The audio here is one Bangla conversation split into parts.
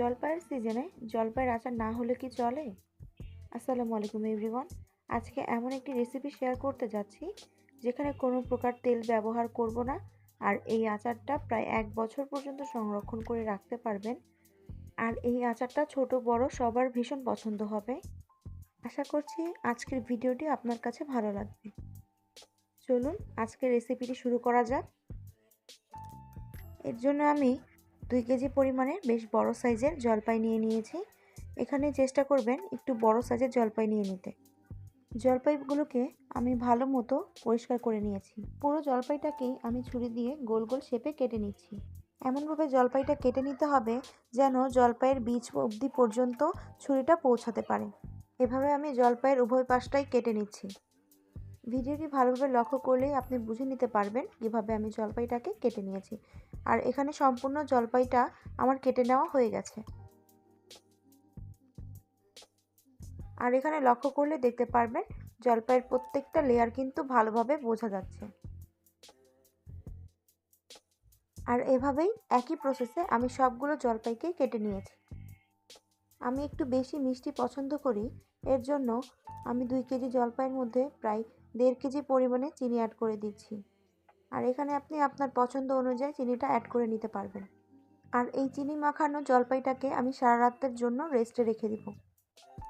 জলপাইয়ের সিজনে জলপাইয়ের আচার না হলে কি চলে? আসসালামু আলাইকুম এভরিওয়ান আজকে এমন একটি রেসিপি শেয়ার করতে যাচ্ছি, যেখানে কোনো প্রকার তেল ব্যবহার করব না আর এই আচারটা প্রায় এক বছর পর্যন্ত সংরক্ষণ করে রাখতে পারবেন। আর এই আচারটা ছোট, বড়, সবার ভীষণ পছন্দ হবে। আশা করছি আজকের ভিডিওটি আপনার কাছে ভালো লাগবে। চলুন, আজকের রেসিপিটি শুরু করা যাক। এর জন্য আমি দুই কেজি পরিমাণে বেশ বড় সাইজের জলপাই নিয়ে নিয়েছি। এখানে চেষ্টা করবেন একটু বড় সাইজের জলপাই নিয়ে নিতে। জলপাইগুলোকে আমি ভালো মতো পরিষ্কার করে নিয়েছি। পুরো জলপাইটাকেই আমি ছুরি দিয়ে গোল গোল শেপে কেটে নিচ্ছি। এমনভাবে জলপাইটা কেটে নিতে হবে যেন জলপাইয়ের বীজ অবধি পর্যন্ত ছুরিটা পৌঁছাতে পারে। এভাবে আমি জলপাইয়ের উভয় পাশটাই কেটে নিচ্ছি। ভিডিওটি ভালোভাবে লক্ষ্য করলেই আপনি বুঝে নিতে পারবেন কীভাবে আমি জলপাইটাকে কেটে নিয়েছি। আর এখানে সম্পূর্ণ জলপাইটা আমার কেটে নেওয়া হয়ে গেছে। আর এখানে লক্ষ্য করলে দেখতে পারবেন জলপাইয়ের প্রত্যেকটা লেয়ার কিন্তু ভালোভাবে বোঝা যাচ্ছে। আর এভাবেই একই প্রসেসে আমি সবগুলো জলপাইকে কেটে নিয়েছি। আমি একটু বেশি মিষ্টি পছন্দ করি, এর জন্য আমি দুই কেজি জলপাইয়ের মধ্যে প্রায় দেড় কেজি পরিমাণে চিনি অ্যাড করে দিচ্ছি। আর এখানে আপনি আপনার পছন্দ অনুযায়ী চিনিটা অ্যাড করে নিতে পারবেন। আর এই চিনি মাখানো জলপাইটাকে আমি সারা রাতের জন্য রেস্টে রেখে দিব।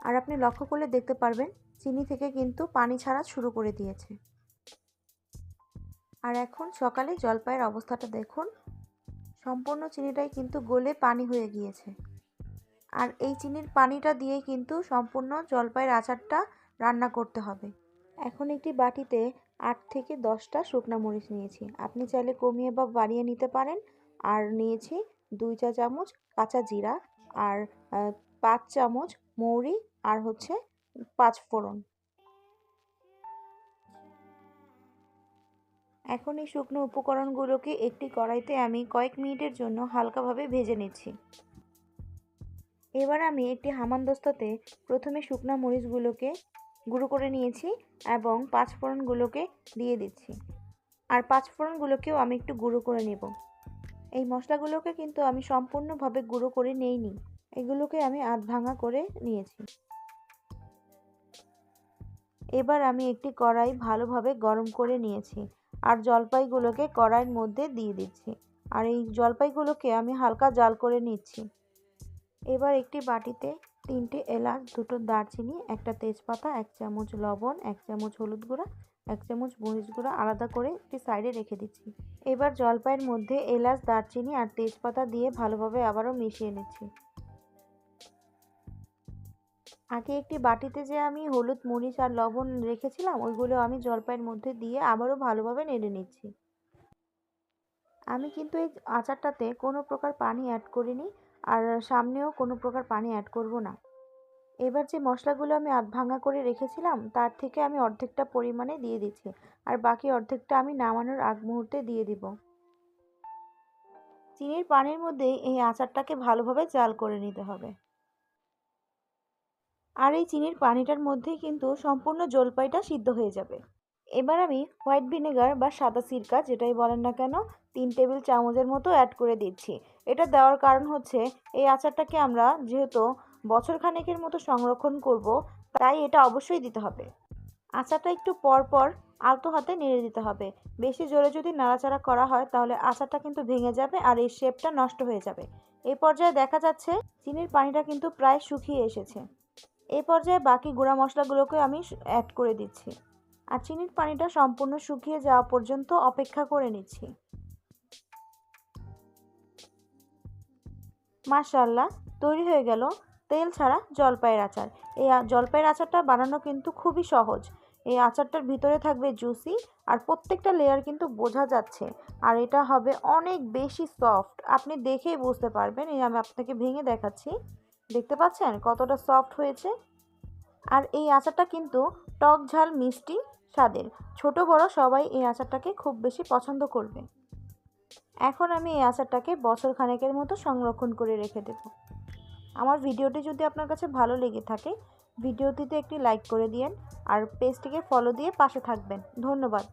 আর আপনি লক্ষ্য করলে দেখতে পারবেন, চিনি থেকে কিন্তু পানি ছাড়া শুরু করে দিয়েছে। আর এখন সকালে জলপাইয়ের অবস্থাটা দেখুন। সম্পূর্ণ চিনিটাই কিন্তু গলে পানি হয়ে গিয়েছে। আর এই চিনির পানিটা দিয়ে কিন্তু সম্পূর্ণ জলপাইয়ের আচারটা রান্না করতে হবে। এখন একটি বাটিতে আট থেকে দশটা শুকনো মরিচ নিয়েছি। আপনি চাইলে কমিয়ে বা বাড়িয়ে নিতে পারেন। আর নিয়েছি দুই চা চামচ কাঁচা জিরা আর পাঁচ চামচ মৌরি আর হচ্ছে পাঁচ ফোড়ন। এখন এই শুকনো উপকরণগুলোকে একটি কড়াইতে আমি কয়েক মিনিটের জন্য হালকাভাবে ভেজে নিচ্ছি। এবার আমি একটি হামানদস্তাতে প্রথমে শুকনো মরিচগুলোকে গুঁড়ো করে নিয়েছি এবং পাঁচফোড়নগুলোকে দিয়ে দিচ্ছি। আর পাঁচফোড়নগুলোকেও আমি একটু গুঁড়ো করে নেব। এই মশলাগুলোকে কিন্তু আমি সম্পূর্ণভাবে গুঁড়ো করে নেইনি। এগুলোকে আমি আধ ভাঙা করে নিয়েছি। এবার আমি একটি কড়াই ভালোভাবে গরম করে নিয়েছি আর জলপাইগুলোকে কড়াইয়ের মধ্যে দিয়ে দিচ্ছি। আর এই জলপাইগুলোকে আমি হালকা জাল করে নিচ্ছি। এবার একটি বাটিতে তিনটে এলাচ, দুটো দারচিনি, একটা তেজপাতা, এক চামচ লবণ, এক চামচ হলুদ গুঁড়া, এক চামচ মরিচ গুঁড়া আলাদা করে একটি সাইডে রেখে দিচ্ছি। এবার জলপাইয়ের মধ্যে এলাচ, দারচিনি আর তেজপাতা দিয়ে ভালোভাবে আবারও মিশিয়ে নিচ্ছি। আগে একটি বাটিতে যে আমি হলুদ, মরিচ আর লবণ রেখেছিলাম, ওইগুলো আমি জলপাইয়ের মধ্যে দিয়ে আবারও ভালোভাবে নেড়ে নিচ্ছি। আমি কিন্তু এই আচারটাতে কোনো প্রকার পানি অ্যাড করিনি। আর সামনেও কোনো প্রকার পানি অ্যাড করব না। এবার যে মশলাগুলো আমি আধ ভাঙা করে রেখেছিলাম, তার থেকে আমি অর্ধেকটা পরিমাণে দিয়ে দিচ্ছি, আর বাকি অর্ধেকটা আমি নামানোর আগ মুহূর্তে দিয়ে দিব। চিনির পানির মধ্যে এই আচারটাকে ভালোভাবে জাল করে নিতে হবে। আর এই চিনির পানিটার মধ্যেই কিন্তু সম্পূর্ণ জলপাইটা সিদ্ধ হয়ে যাবে। এবার আমি হোয়াইট ভিনেগার বা সাদা সিরকা, যেটাই বলেন না কেন তিন টেবিল চামচের মতো অ্যাড করে দিচ্ছি। এটা দেওয়ার কারণ হচ্ছে, এই আচারটাকে আমরা যেহেতু বছর খানেকের মতো সংরক্ষণ করব, তাই এটা অবশ্যই দিতে হবে। আচারটা একটু পর পর আলতো হাতে নেড়ে দিতে হবে। বেশি জোরে যদি নাড়াচাড়া করা হয়, তাহলে আচারটা কিন্তু ভেঙে যাবে আর এই শেপটা নষ্ট হয়ে যাবে। এই পর্যায়ে দেখা যাচ্ছে, চিনির পানিটা কিন্তু প্রায় শুকিয়ে এসেছে। এই পর্যায়ে বাকি গুঁড়া মশলাগুলোকে আমি অ্যাড করে দিচ্ছি। আর চিনির পানিটা সম্পূর্ণ শুকিয়ে যাওয়া পর্যন্ত অপেক্ষা করে নিচ্ছি। মাশাল্লাহ তৈরি হয়ে গেল তেল ছাড়া জলপাইয়ের আচার। এই জলপাইয়ের আচারটা বানানো কিন্তু খুবই সহজ। এই আচারটার ভিতরে থাকবে জুসি আর প্রত্যেকটা লেয়ার কিন্তু বোঝা যাচ্ছে। আর এটা হবে অনেক বেশি সফট আপনি দেখেই বুঝতে পারবেন। এই আমি আপনাকে ভেঙে দেখাচ্ছি। দেখতে পাচ্ছেন কতটা সফট হয়েছে? আর এই আচারটা কিন্তু টক ঝাল মিষ্টি স্বাদের। ছোট বড় সবাই এই আচারটাকে খুব বেশি পছন্দ করবে। এখন আমি এই আচারটাকে বছর খানেকের মতো সংরক্ষণ করে রেখে দেব। আমার ভিডিওটি যদি আপনার কাছে ভালো লেগে থাকে, ভিডিওটিতে একটি লাইক করে দিয়েন আর পেজটিকে ফলো দিয়ে পাশে থাকবেন। ধন্যবাদ।